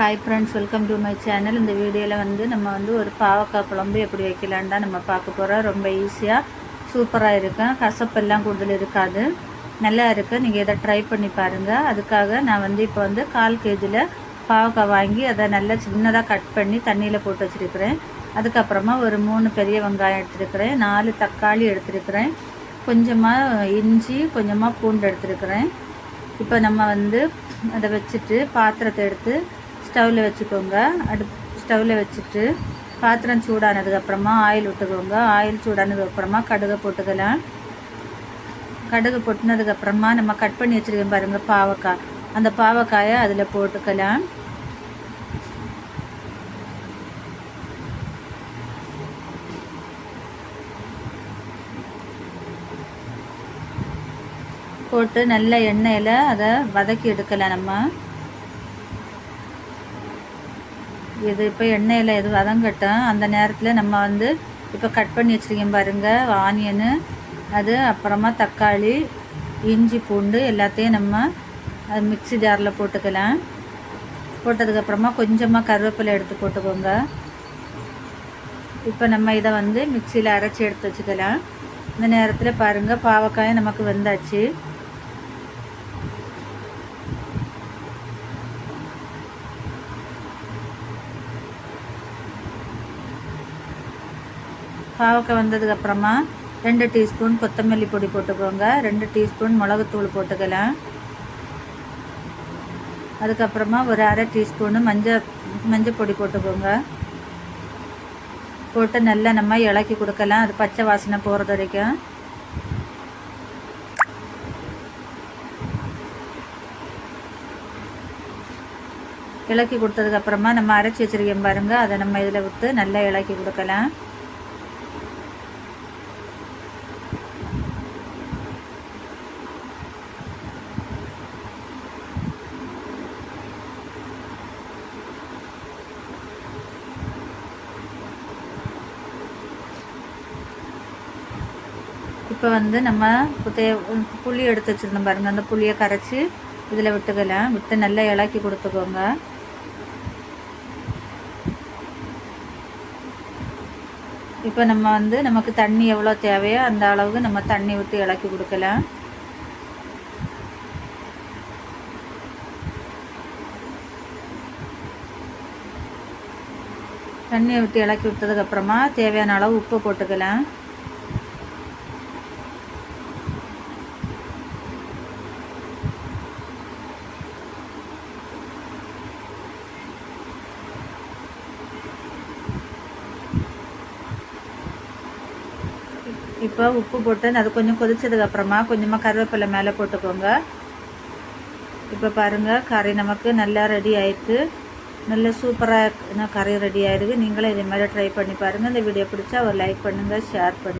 Hi friends welcome to my channel இந்த வீடியோவில் வந்து நம்ம வந்து ஒரு பாவக்காய் குழம்பு எப்படி வைக்கலான்னு தான் நம்ம பார்க்க போகிறோம் ரொம்ப ஈஸியாக சூப்பராக இருக்கும் கசப்பெல்லாம் கூடுதல் இருக்காது. நல்லா இருக்குது நீங்கள் இதை ட்ரை பண்ணி பாருங்கள் அதுக்காக நான் வந்து இப்போ வந்து கால் கேஜியில் பாவக்காய் வாங்கி அதை நல்லா சின்னதாக கட் பண்ணி தண்ணியில் போட்டு வச்சுருக்கிறேன். அதுக்கப்புறமா ஒரு மூணு பெரிய வெங்காயம் எடுத்துருக்கிறேன். நாலு தக்காளி எடுத்துருக்கிறேன். கொஞ்சமாக இஞ்சி கொஞ்சமாக பூண்டு எடுத்துருக்கிறேன். இப்போ நம்ம வந்து அதை வச்சுட்டு பாத்திரத்தை எடுத்து ஸ்டவ்வில் வச்சுக்கோங்க. அடுப் ஸ்டவ்வில் வச்சுட்டு பாத்திரம் சூடானதுக்கப்புறமா ஆயில் விட்டுக்கோங்க. ஆயில் சூடானதுக்கப்புறமா கடுகை போட்டுக்கலாம். கடுகு பொட்டினதுக்கப்புறமா நம்ம கட் பண்ணி வச்சுருக்கோம் பாருங்கள் பாவக்காய். அந்த பாவக்காயை அதில் போட்டுக்கலாம். போட்டு நல்ல எண்ணெயில் அதை வதக்கி எடுக்கலாம் நம்ம. இது இப்போ எண்ணெயில் எது வதங்கட்டும் அந்த நேரத்தில் நம்ம வந்து இப்போ கட் பண்ணி வச்சுருக்கேன் பாருங்கள் ஆனியனு அது அப்புறமா தக்காளி இஞ்சி பூண்டு எல்லாத்தையும் நம்ம அது மிக்சி ஜாரில் போட்டுக்கலாம். போட்டதுக்கப்புறமா கொஞ்சமாக கருவேப்பிலை எடுத்து போட்டுக்கோங்க. இப்போ நம்ம இதை வந்து மிக்சியில் அரைச்சி எடுத்து வச்சுக்கலாம். இந்த நேரத்தில் பாருங்கள் பாவக்காயும் நமக்கு வெந்தாச்சு. பாவக்காய் வந்ததுக்கப்புறமா ரெண்டு டீஸ்பூன் கொத்தமல்லி பொடி போட்டுக்கோங்க. ரெண்டு டீஸ்பூன் மிளகுத்தூள் போட்டுக்கலாம். அதுக்கப்புறமா ஒரு அரை டீஸ்பூனு மஞ்சள் மஞ்சள் பொடி போட்டுக்கோங்க. போட்டு நல்லா நம்ம இலக்கி கொடுக்கலாம். அது பச்சை வாசனை போகிறது வரைக்கும். இலக்கி கொடுத்ததுக்கப்புறமா நம்ம அரைச்சி வச்சுருக்கோம் பாருங்கள் அதை நம்ம இதில் விட்டு நல்லா இலக்கி கொடுக்கலாம். இப்போ வந்து நம்ம தே புளி எடுத்து வச்சுருந்தோம் பாருங்கள் அந்த புளியை கரைச்சி இதில் விட்டுக்கலாம் விட்டு நல்லா இலக்கி கொடுத்துக்கோங்க. இப்போ நம்ம வந்து நமக்கு தண்ணி எவ்வளோ தேவையோ அந்த அளவுக்கு நம்ம தண்ணி விட்டு இலக்கி கொடுக்கலாம் தண்ணியை விட்டு இலக்கி விட்டதுக்கப்புறமா தேவையான அளவு உப்பு போட்டுக்கலாம் இப்போ உப்பு போட்டு அது கொஞ்சம் கொதிச்சதுக்கப்புறமா கொஞ்சமாக கருவேப்பிலை மேலே போட்டுக்கோங்க. இப்போ பாருங்கள் கறி நமக்கு நல்லா ரெடி ஆயிடுச்சு நல்ல சூப்பராக கறி ரெடி ஆகிடுது நீங்களும் இதே மாதிரி ட்ரை பண்ணி பாருங்கள் இந்த வீடியோ பிடிச்சா ஒரு லைக் பண்ணுங்கள் ஷேர் பண்ணுங்கள்